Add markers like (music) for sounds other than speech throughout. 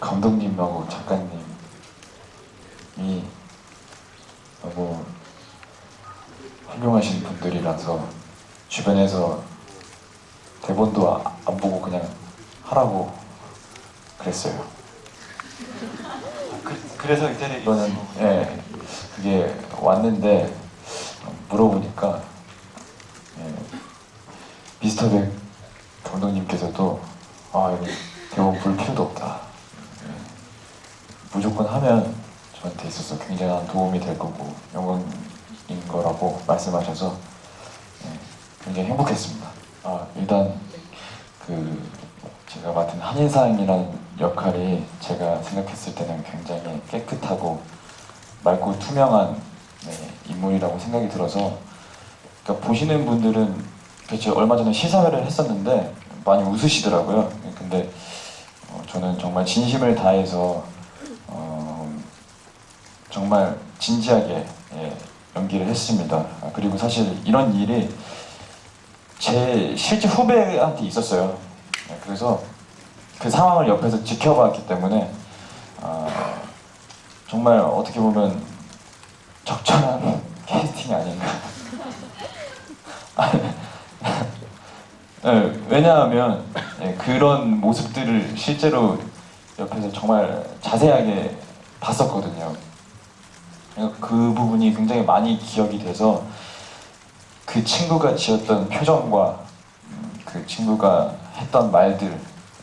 감독님하고 작가님이 너무 훌륭하신 분들이라서 주변에서 대본도 아- 안 보고 그냥 하라고 그랬어요. 그, 그래서 이 자리에 이거는 예 그게 왔는데 물어보니까 예, 미스터백 감독님께서도 아 이거 대본 볼 필요도 없다 예, 무조건 하면 저한테 있어서 굉장한 도움이 될 거고 영광인 거라고 말씀하셔서 예, 굉장히 행복했습니다. 아 일단 그 제가 맡은 한인상이라는 역할이 제가 생각했을 때는 굉장히 깨끗하고 맑고 투명한 네, 인물이라고 생각이 들어서 그러니까 보시는 분들은 그렇죠 얼마 전에 시사회를 했었는데 많이 웃으시더라고요. 근데 어, 저는 정말 진심을 다해서 어, 정말 진지하게 예, 연기를 했습니다. 아, 그리고 사실 이런 일이 제 실제 후배한테 있었어요. 네, 그래서 그 상황을 옆에서 지켜봤기 때문에 아, 정말 어떻게 보면 적절한 (laughs) 캐스팅이 아닌가. 네, 왜냐하면 예, 그런 모습들을 실제로 옆에서 정말 자세하게 봤었거든요. 그 부분이 굉장히 많이 기억이 돼서 그 친구가 지었던 표정과 음, 그 친구가 했던 말들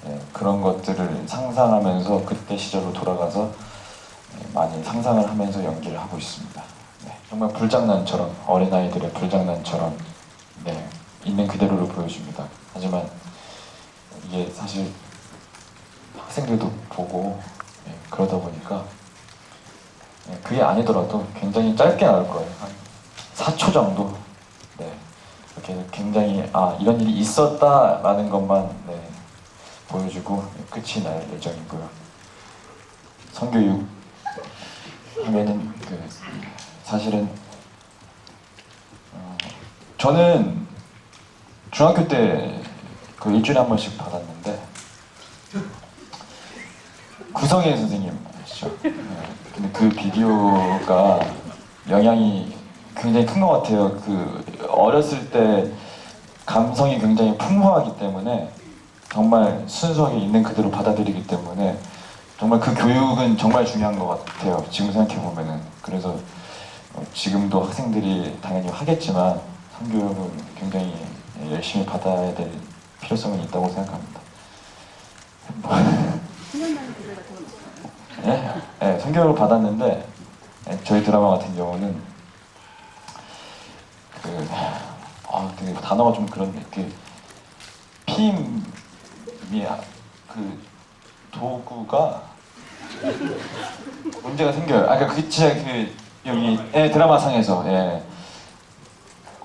예, 그런 것들을 상상하면서 그때 시절로 돌아가서 예, 많이 상상을 하면서 연기를 하고 있습니다. 네, 정말 불장난처럼 어린아이들의 불장난처럼 네, 있는 그대로를 보여줍니다. 하지만 이게 사실 학생들도 보고 예, 그러다 보니까 예, 그게 아니더라도 굉장히 짧게 나올 거예요. 한 4초 정도. 네. 이렇게 굉장히 아 이런 일이 있었다라는 것만 네, 보여주고 끝이 날 예정이고요. 성교육 하면은 그 사실은 어, 저는 중학교 때 그 일주일에 한 번씩 받았는데 구성애 선생님 아시죠? 그 비디오가 영향이 굉장히 큰 것 같아요. 그 어렸을 때 감성이 굉장히 풍부하기 때문에 정말 순수하게 있는 그대로 받아들이기 때문에 정말 그 교육은 정말 중요한 것 같아요. 지금 생각해 보면은 그래서 어, 지금도 학생들이 당연히 하겠지만 성교육은 굉장히 열심히 받아야 될 필요성은 있다고 생각합니다. (laughs) 예, 예, 성교육을 받았는데 예, 저희 드라마 같은 경우는 그, 아, 되게 단어가 좀 그런데 그 피임이 아- 그 도구가 문제가 생겨요. 아, 그러니까 그그 여기 예, 드라마 상에서 예.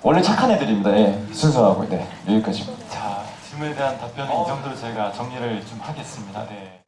원래 착한 애들입니다. 예, 순수하고 네 여기까지. 자 질문에 대한 답변은 이 정도로 저희가 정리를 좀 하겠습니다. 네.